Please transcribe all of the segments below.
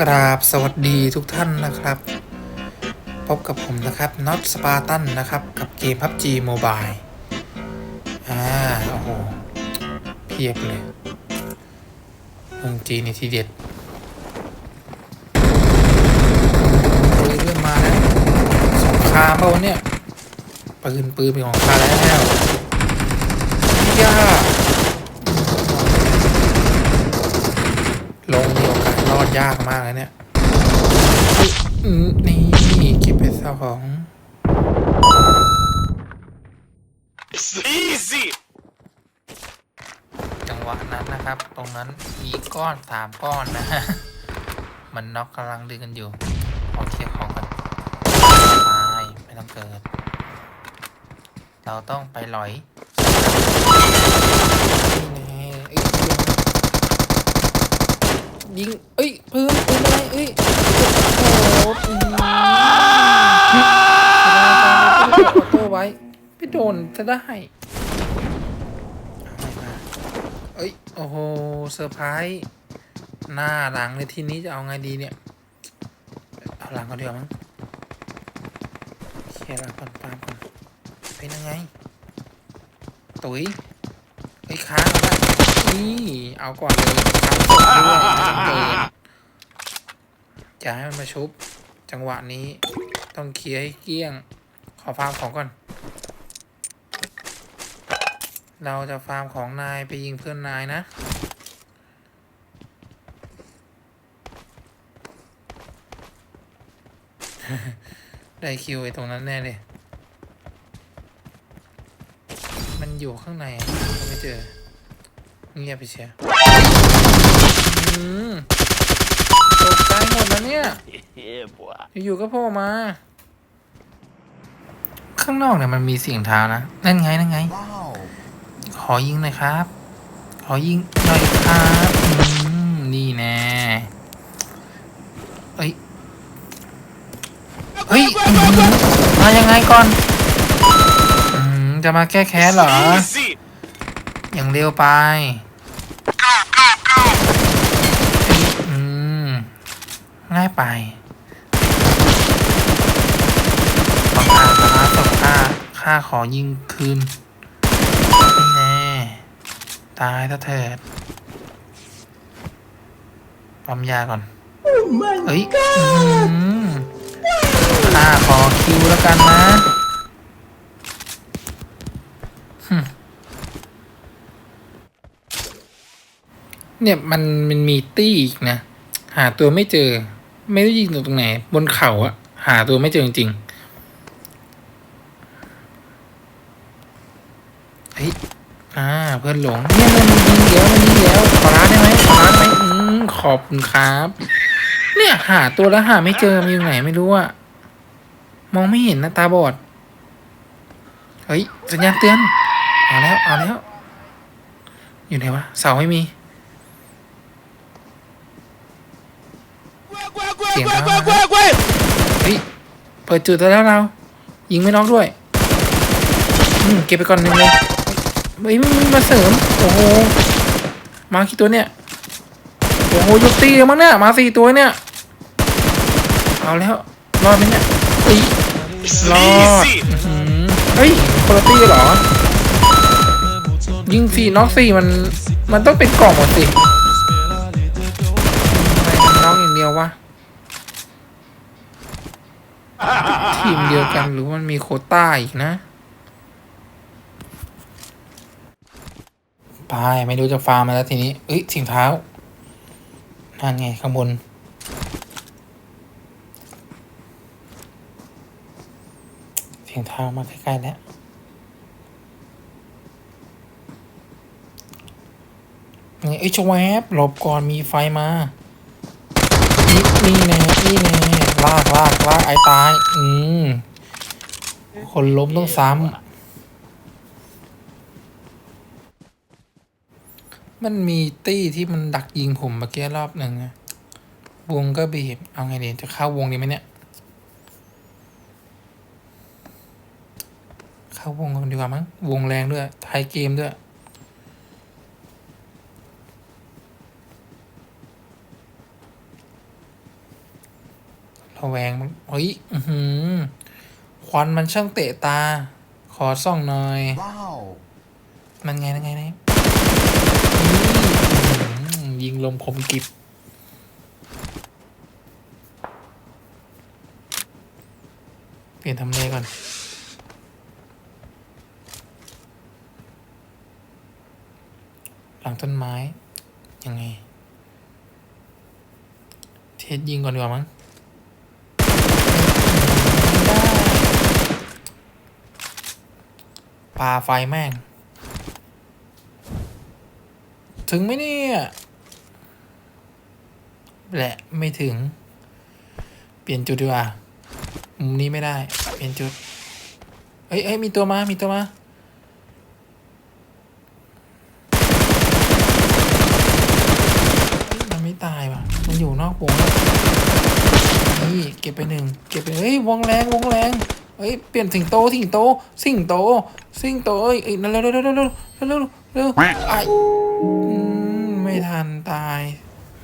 กราบสวัสดีทุกท่านนะครับ พบกับผมนะครับน็อตสปาร์ตันนะครับ กับเกม PUBG Mobile อ่า โอ้โห เพียบเลยเมืองจีนนี่ทีเด็ดเฮ้ยเริ่มมาแล้วสงครามเปล่าวะเนี่ยปืนปืนเป็นของข้าแล้วย่างมีโอกาสรอด ยากมากเลยเนี่ยอุ๊ยอืมนี่เก็บไปสอง Easy! จังหวะนั้นนะครับ ตรงนั้นมีก้อนสามก้อนนะฮะ มันน็อกกำลังดึงกันอยู่ขอเคลียร์ของกันไปไม่ต้องเกิด เราต้องไปหลอยนี่แน่เอ้ย ยิง เอ้ยปืนปืนอะไรเอ้ยโอ้โหอืมไม่ได้ไม่ได้ออโตไว้ไปโดนจะได้เอ้ยโอ้โหเซอร์ไพรส์หน้าหลังเลยทีนี้จะเอาไงดีเนี่ยเอาหลังก่อนเดียวามั้งเคลียร์หลังก่อนตามก่อนเป็นยังไง ตุ๋ยไอ้ยค้างแล้ว นี่เอาก่อนเลยค้างสดด้วยไม่ต้องเกินจะให้มันมาชุบ จังหวะนี้ต้องเคลียร์ให้เกลี้ยง ขอฟาร์มของก่อน เราจะฟาร์มของนายไปยิงเพื่อนนายนะได้คิวไอ้ตรงนั้นแน่เลย มันอยู่ข้างในไม่เจอ เงียบไปเชียอืมตกใจหมดแล้วเนี่ย Yeah, boy. อยู่ๆก็โผล่มา ข้างนอกเนี่ยมันมีเสียงเท้านะ นั่นไง นั่นไง Wow. ขอยิงหน่อยครับ ขอยิงหน่อยครับอืมนี่แน่เอ้ย เฮ้ยอื้อหือมายังไงก่อนอืมจะมาแก้แค้นเหรอ Easy! อย่างเร็วไปอืม ง่าย ไปบังอาจสามารถตบข้าข้าขอยิงคืนนี่แน่ ตายซะเถิดปั๊มยาก่อนเฮ้ยอื้อหือข้าขอคิวแล้วกันนะหึเนี่ยมันมันมีตี้อีกนะ หาตัวไม่เจอ ไม่รู้ยิงตรงไหน บนเขาอะหาตัวไม่เจอจริงๆเฮ้ยอ่าเพื่อนหลงเนี่ยมันยิงเดี๋ยวมันยิงเดี๋ยวขอร้านได้ไหมขอร้านไหมอืมขอบคุณครับ เนี่ยหาตัวแล้วหาไม่เจอมันอยู่ไหนไม่รู้อะมองไม่เห็นนะตาบอดเฮ้ยสัญญาณเตือนเอาแล้วเอาแล้วอยู่ไหนวะเสาไม่มี เสียงเท้ามาแล้วเฮ้ยเปิดจุดแล้วเรา ยิงไม่น็อกด้วยอืมเก็บไปก่อนหนึ่งเลยเฮ้ยมันมาเสริม โอ้โห มากี่ตัวเนี่ย โอ้โหยุตีแล้วมั้งเนี่ย มาสี่ตัวเนี่ย เอาแล้ว รอดไหมเนี่ยเฮ้ยรอด Easy! อื้อหือเฮ้ยคนละตีเหรอ ยิงสี่น็อกสี่มัน มันต้องเป็นกล่องหมดสิ ทีมเดียวกันหรือมันมีโคต้าอีกนะไปไม่รู้จะฟาร์มมาแล้วทีนี้เอ้ยสิงเท้า นั่นไงข้างบนสียงเท้ามาใกล้ๆแล้วนี่เอ้ชวแวบหลบก่อนมีไฟมา นี่นี่แน่นี่แน่ ลากลากลากไอ้ตาย อืม คนล้มต้องซ้ำ มันมีตี้ที่มันดักยิงผมเมื่อกี้รอบหนึ่งอะวงก็บีบ เอาไงดีจะเข้าวงดีไหมเนี่ย เข้าวงกันดีกว่ามั้ง วงแรงด้วยท้ายเกมด้วย ระแวงมันเฮ้ยอือหือควันมันช่างเตะตา ขอส่องหน่อยมันไงมันไงนะยิงลมคมกิบเปลี่ยนทำเลก่อน หลังต้นไม้ ยังไง เทสยิงก่อนดีกว่ามั้งได้ ปาไฟแม่ง ถึงไหมเนี่ยแหละไม่ถึง เปลี่ยนจุดดีกว่า มุมนี้ไม่ได้ เปลี่ยนจุด เอ้ยเอ้ยมีตัวมา มีตัวมา มันไม่ตายว่ะ มันอยู่นอกวงนี่เก็บไปหนึ่ง เก็บไป เฮ้ย วงแรง วงแรง เฮ้ยเปลี่ยนสิงโตสิงโตสิงโตสิงโตเอ้ยเอ้ยเร็วเร็วเร็วเร็วเร็วเร็วเร็วไอ้อืมไม่ทันตาย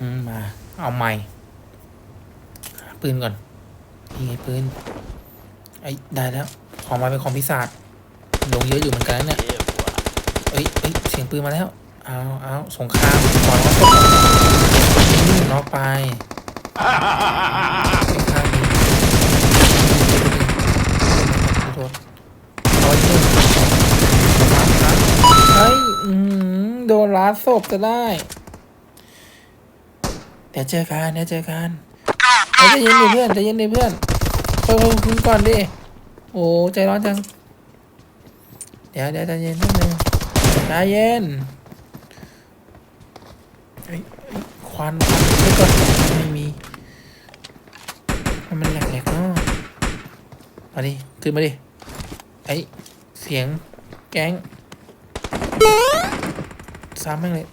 อืมมาเอาใหม่หาปืนก่อนนี่ไงปืนไอ้ยได้แล้วของมาเป็นของพิศาจลงเยอะอยู่เหมือนกันนะเนี่ยเอ้ยเอ้ยเสียงปืนมาแล้วเอาเอาสงครามก่อนแล้วก็นี่น็อกไปสงครามนี้โดนร้อยหนึ่งล้านล้านเฮ้ยอืมโดนล้านศพจะได้ เดี๋ยวเจอกันเดี๋ยวเจอกันเฮ้ยใจเย็นดิเพื่อนใจเย็นดิเพื่อนเพิ่มคุณก่อนดิ โอ้ใจร้อนจัง เดี๋ยวเดี๋ยวใจเย็นนิดนึงใจเย็นเอ้ยเอ้ยควันไม่ก่อนไม่มีมันมันแหลกๆเนาะมาดิขึ้นมาดิไอเสียงแก๊ง ซ้ำแม่งเลย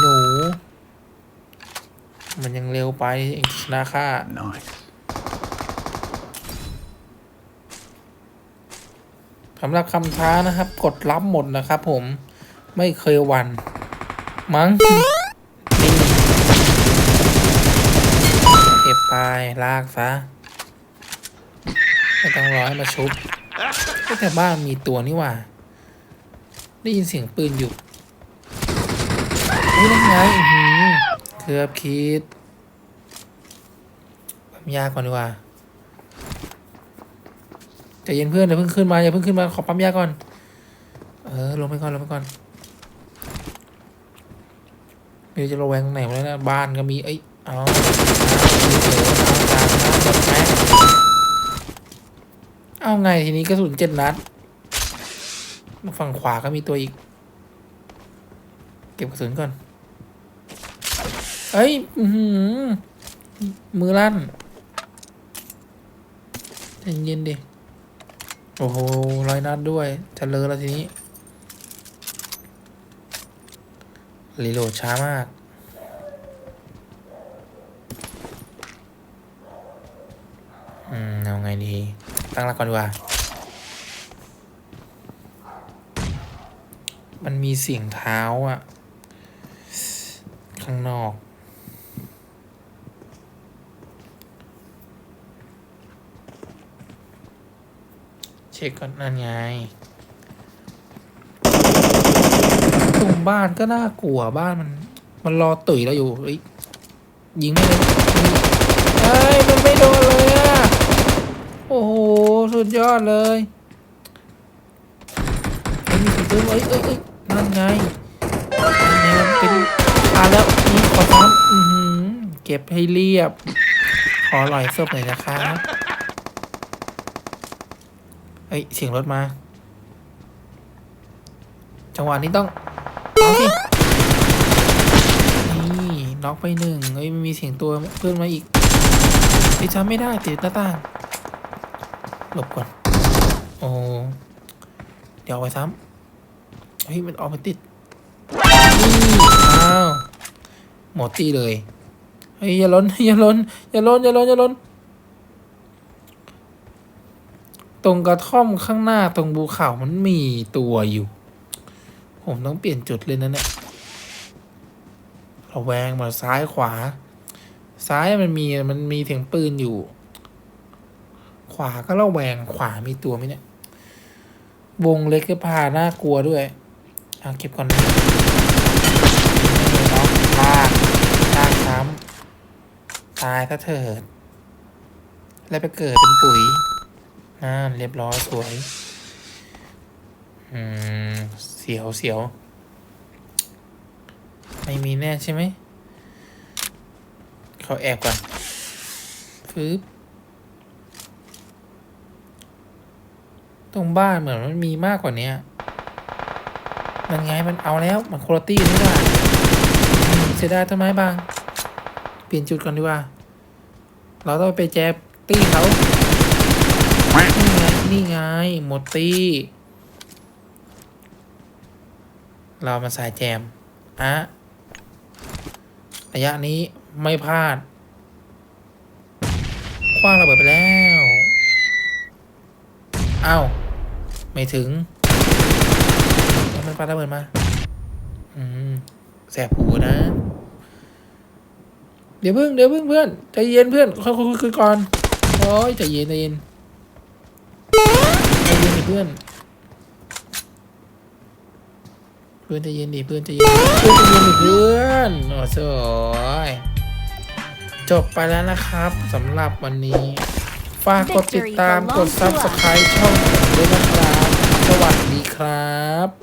หนู มันยังเร็วไปเองชนะค่า Nice. สำหรับคำท้านะครับ กดรับหมดนะครับผมไม่เคยหวัน มั้งนี่เก็บไปลากซะไม่ต้องรอให้มาชุบเฮ้ยแต่บ้านมีตัวนี่หว่า ได้ยินเสียงปืนอยู่นี่นั่นไงเกือบคิดความยากก่อนดีกว่าใจเย็นเพื่อนอย่าเพิ่งขึ้นมาอย่าเพิ่งขึ้นมาขอปั๊มยาก่อน เออลงไปก่อนลงไปก่อนไม่รู้จะระแวงตรงไหนวะเนี่ยนะบ้านก็มีเอ้ยเอาเอาเอาไงทีนี้กระสุนเจ็ดนัด ฝั่งขวาก็มีตัวอีก เก็บกระสุนก่อน เอ้ยมือลั่นใจเย็นดิโอ้โหร้อยนัดด้วย จะเลอแล้วทีนี้รีโหลดช้ามาก อืม เอาไงดี ตั้งหลักก่อนดีกว่า มันมีเสียงเท้าอะข้างนอก เช็คก่อนนั่นไงตรงบ้านก็น่ากลัวบ้านมัน มันรอตุ๋ยเราอยู่เฮ้ยยิงไม่เลยเฮ้ยมันไม่โดนเลยอะโอ้โห สุดยอดเลยเฮ้มีสีปืนเอ้ยเอ้ยเอ้ย นั่นไงนั่นไงมันเป็นอาแล้วนี่ขอซ้ำอือหือเก็บให้เรียบ ขอลอยศพหน่อยนะครับเฮ้ยเสียงรถมา จังหวะนี้ต้องเอาสินี่น็อกไปหนึ่งเฮ้ยมันมีเสียงตัวเพื่อนมาอีกติดจำไม่ได้ติดหน้าต่างหลบก่อน โอ้เดี๋ยวไปซ้ำ เฮ้ยมันออกมาติดนี่อ้าวหมดตีเลยเฮ้ยอย่าล้นอย่าล้นอย่าล้นอย่าล้นอย่าล้น ตรงกระท่อมข้างหน้าตรงภูเขามันมีตัวอยู่ ผมต้องเปลี่ยนจุดเลยนะเนี่ยระแวงมาซ้ายขวา ซ้ายมันมีมันมีเสียงปืนอยู่ ขวาก็ระแวงขวามีตัวไหมเนี่ย วงเล็กก็พาน่ากลัวด้วย เอาเก็บก่อนนะเนาะลากลากซ้ำตายถ้าเถิด แล้วไปเกิดเป็นปุ๋ยน่าเรียบร้อยสวย อืม เสียวเสียว ไม่มีแน่ใช่ไหม เขาแอบก่อนฟืบตรงบ้านเหมือนมันมีมากกว่านี้ มันไงมันเอาแล้วมันคุณตี้นี่ว่าเสียดายต้นไม้บาง เปลี่ยนจุดก่อนดีกว่า เราต้องไปแจบตี้เขานี่ไงนี่ไงหมดตี้เรามาสายแจมอะระยะนี้ไม่พลาด คว้างระเบิดไปแล้ว อ้าว ไม่ถึง มันปาระเบิดมาอืมแสบหูนะ เดี๋ยวเพิ่งเดี๋ยวเพิ่งเพื่อนใจเย็นเพื่อนค่อยๆคุยก่อนโอ้ยใจเย็นใจเย็นใจเย็นดิเพื่อนเพื่อนใจเย็นดิเพื่อนใจเย็นเพื่อนใจเย็นดิเพื่อนโอ้โหจบไปแล้วนะครับสำหรับวันนี้ฝากกดติดตามกด subscribe ช่องผมด้วยนะครับ สวัสดีครับ